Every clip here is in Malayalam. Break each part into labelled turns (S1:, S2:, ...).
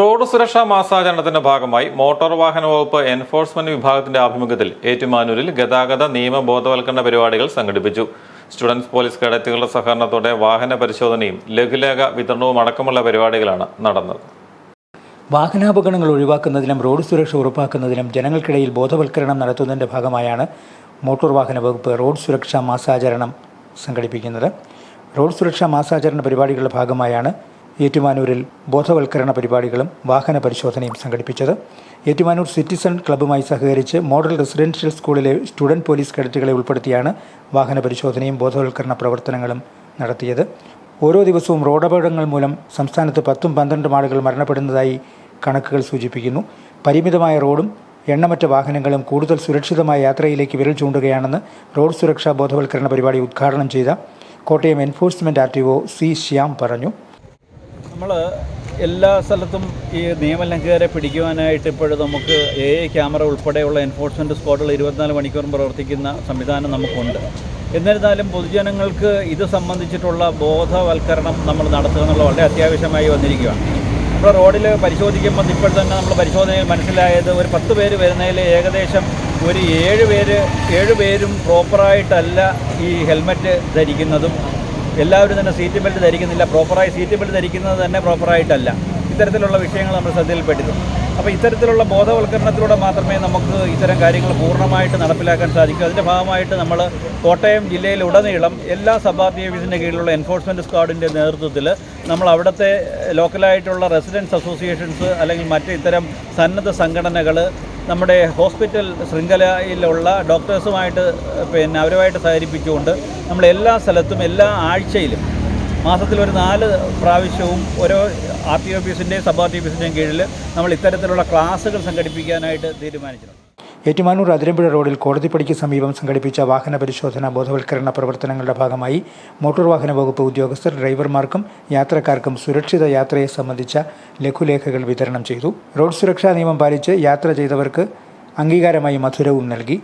S1: റോഡ് സുരക്ഷാ മാസാചരണത്തിന്റെ ഭാഗമായി മോട്ടോർ വാഹന വകുപ്പ് എൻഫോഴ്സ്മെന്റ് വിഭാഗത്തിന്റെ ആഭിമുഖ്യത്തിൽ ഏറ്റുമാനൂരിൽ ഗതാഗത നിയമ ബോധവൽക്കരണ പരിപാടികൾ സംഘടിപ്പിച്ചു. സ്റ്റുഡൻസ് പോലീസ് കേഡറ്റുകളുടെ സഹകരണത്തോടെ വാഹന പരിശോധനയും ലഘുലേഖ വിതരണവും അടക്കമുള്ള പരിപാടികളാണ് നടന്നത്.
S2: വാഹനാപകടങ്ങൾ ഒഴിവാക്കുന്നതിനും റോഡ് സുരക്ഷ ഉറപ്പാക്കുന്നതിനും ജനങ്ങൾക്കിടയിൽ ബോധവൽക്കരണം നടത്തുന്നതിന്റെ ഭാഗമായാണ് മോട്ടോർ വാഹന വകുപ്പ് റോഡ് സുരക്ഷാ മാസാചരണം സംഘടിപ്പിക്കുന്നത്. റോഡ് സുരക്ഷാ മാസാചരണ പരിപാടികളുടെ ഭാഗമായാണ് ഏറ്റുമാനൂരിൽ ബോധവൽക്കരണ പരിപാടികളും വാഹന പരിശോധനയും സംഘടിപ്പിച്ചത്. ഏറ്റുമാനൂർ സിറ്റിസൺ ക്ലബ്ബുമായി സഹകരിച്ച് മോഡൽ റെസിഡൻഷ്യൽ സ്കൂളിലെ സ്റ്റുഡന്റ് പോലീസ് കേഡറ്റുകളെ ഉൾപ്പെടുത്തിയാണ് വാഹന പരിശോധനയും ബോധവൽക്കരണ പ്രവർത്തനങ്ങളും നടത്തിയത്. ഓരോ ദിവസവും റോഡപകടങ്ങൾ മൂലം സംസ്ഥാനത്ത് പത്തും പന്ത്രണ്ടും ആളുകൾ മരണപ്പെടുന്നതായി കണക്കുകൾ സൂചിപ്പിക്കുന്നു. പരിമിതമായ റോഡും എണ്ണമറ്റ വാഹനങ്ങളും കൂടുതൽ സുരക്ഷിതമായ യാത്രയിലേക്ക് വിരൽ ചൂണ്ടുകയാണെന്ന് റോഡ് സുരക്ഷാ ബോധവൽക്കരണ പരിപാടി ഉദ്ഘാടനം ചെയ്ത Kottayam enforcement R T O C Shyam പറഞ്ഞു.
S3: നമ്മൾ എല്ലാ സ്ഥലത്തും ഈ നിയമലംഘകരെ പിടിക്കുവാനായിട്ട് ഇപ്പോഴും നമുക്ക് എ ഐ ക്യാമറ ഉൾപ്പെടെയുള്ള എൻഫോഴ്സ്മെന്റ് സ്ക്വാഡുകൾ ഇരുപത്തിനാല് മണിക്കൂറും പ്രവർത്തിക്കുന്ന സംവിധാനം നമുക്കുണ്ട്. എന്നിരുന്നാലും പൊതുജനങ്ങൾക്ക് ഇത് സംബന്ധിച്ചിട്ടുള്ള ബോധവൽക്കരണം നമ്മൾ നടത്തുക എന്നുള്ള വളരെ അത്യാവശ്യമായി വന്നിരിക്കുകയാണ്. നമ്മൾ റോഡിൽ പരിശോധിക്കുമ്പോൾ ഇപ്പോൾ തന്നെ നമ്മൾ പരിശോധനയിൽ മനസ്സിലായത് ഒരു പത്ത് പേര് വരുന്നതിൽ ഏകദേശം ഒരു ഏഴ് പേര് ഏഴ് പേരും പ്രോപ്പറായിട്ടല്ല ഈ ഹെൽമറ്റ് ധരിക്കുന്നതും എല്ലാവരും തന്നെ സീറ്റ് ബെൽറ്റ് ധരിക്കുന്നില്ല. പ്രോപ്പറായി സീറ്റ് ബെൽറ്റ് ധരിക്കുന്നത് തന്നെ പ്രോപ്പറായിട്ടല്ല ഇത്തരത്തിലുള്ള വിഷയങ്ങൾ നമ്മൾ ശ്രദ്ധയിൽപ്പെട്ടിരുന്നു. അപ്പോൾ ഇത്തരത്തിലുള്ള ബോധവൽക്കരണത്തിലൂടെ മാത്രമേ നമുക്ക് ഇത്തരം കാര്യങ്ങൾ പൂർണമായിട്ട് നടപ്പിലാക്കാൻ സാധിക്കൂ. അതിന്റെ ഭാഗമായിട്ട് നമ്മൾ കോട്ടയം ജില്ലയിലുടനീളം എല്ലാ സബ് ആർ കീഴിലുള്ള എൻഫോഴ്സ്മെന്റ് സ്ക്വാഡിന്റെ നേതൃത്വത്തിൽ നമ്മൾ അവിടുത്തെ ലോക്കലായിട്ടുള്ള റെസിഡൻസ് അസോസിയേഷൻസ് അല്ലെങ്കിൽ മറ്റ് ഇത്തരം സന്നദ്ധ സംഘടനകൾ നമ്മുടെ ഹോസ്പിറ്റൽ ശൃംഖലയിലുള്ള ഡോക്ടേഴ്സുമായിട്ട് പിന്നെ അവരുമായിട്ട് സഹകരിപ്പിച്ചുകൊണ്ട് നമ്മൾ എല്ലാ സ്ഥലത്തും എല്ലാ ആഴ്ചയിലും മാസത്തിൽ ഒരു നാല് പ്രാവശ്യവും ഓരോ ആർ ടി ഓഫീസിന്റെയും സബ് ആർ ടി ഓഫീസിന്റെയും കീഴിൽ നമ്മൾ ഇത്തരത്തിലുള്ള ക്ലാസ്സുകൾ സംഘടിപ്പിക്കാനായിട്ട് തീരുമാനിച്ചിട്ടുണ്ട്.
S2: ഏറ്റുമാനൂർ അതിരമ്പുഴ റോഡിൽ കോടതിപ്പടിക്ക് സമീപം സംഘടിപ്പിച്ച വാഹന പരിശോധന ബോധവൽക്കരണ പ്രവർത്തനങ്ങളുടെ ഭാഗമായി മോട്ടോർ വാഹന വകുപ്പ് ഉദ്യോഗസ്ഥർ ഡ്രൈവർമാർക്കും യാത്രക്കാർക്കും സുരക്ഷിത യാത്രയെ സംബന്ധിച്ച ലഘുലേഖകൾ വിതരണം ചെയ്തു റോഡ് സുരക്ഷാ നിയമം പാലിച്ച് യാത്ര ചെയ്തവർക്ക് അംഗീകാരമായി മധുരവും നൽകി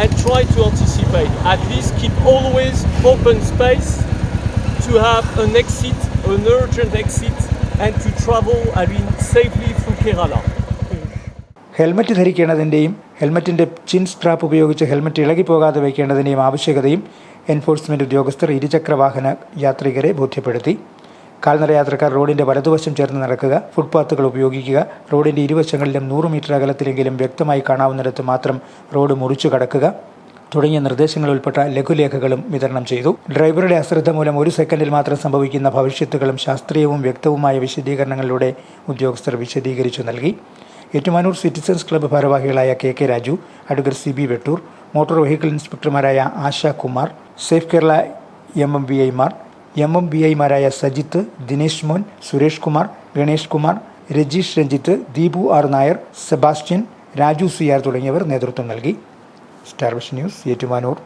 S4: and try to anticipate. At least keep always open space to have an exit, an urgent exit, and to travel, I mean, safely through Kerala.
S2: Helmet ധരിക്കേണ്ടതിന്റെയും ഹെൽമറ്റിന്റെ ചിൻ സ്ട്രാപ്പ് ഉപയോഗിച്ച് ഹെൽമറ്റ് ഇളകിപ്പോകാതെ വയ്ക്കേണ്ടതിന്റെയും ആവശ്യകതയും എൻഫോഴ്സ്മെന്റ് ഉദ്യോഗസ്ഥർ ഇരുചക്ര വാഹന യാത്രികരെ ബോധ്യപ്പെടുത്തി കാൽനട യാത്രക്കാർ റോഡിന്റെ വലതുവശം ചേർന്ന് നടക്കുക ഫുട്പാത്തുകൾ ഉപയോഗിക്കുക റോഡിന്റെ ഇരുവശങ്ങളിലും നൂറ് മീറ്റർ അകലത്തിലെങ്കിലും വ്യക്തമായി കാണാവുന്നിടത്ത് മാത്രം റോഡ് മുറിച്ചു കടക്കുക തുടങ്ങിയ നിർദ്ദേശങ്ങൾ ഉൾപ്പെട്ട ലഘുലേഖകളും വിതരണം ചെയ്തു. ഡ്രൈവറുടെ അശ്രദ്ധ മൂലം ഒരു സെക്കൻഡിൽ മാത്രം സംഭവിക്കുന്ന ഭവിഷ്യത്തുകളും ശാസ്ത്രീയവും വ്യക്തവുമായ വിശദീകരണങ്ങളിലൂടെ ഉദ്യോഗസ്ഥർ വിശദീകരിച്ചു നൽകി. ഏറ്റുമാനൂർ സിറ്റിസൺസ് ക്ലബ്ബ് ഭാരവാഹികളായ K K Raju advocate C B Vettoor motor vehicle ഇൻസ്പെക്ടർമാരായ Asha Kumar safe Kerala M M B ഐമാർ M M B ഐമാരായ സജിത്ത് ദിനേശ് മോൻ സുരേഷ് കുമാർ ഗണേഷ് കുമാർ രജീഷ് രഞ്ജിത്ത് ദീപു ആർ നായർ സെബാസ്റ്റ്യൻ രാജു സിയാർ തുടങ്ങിയവർ നേതൃത്വം നൽകി. Star vision news Ettumanoor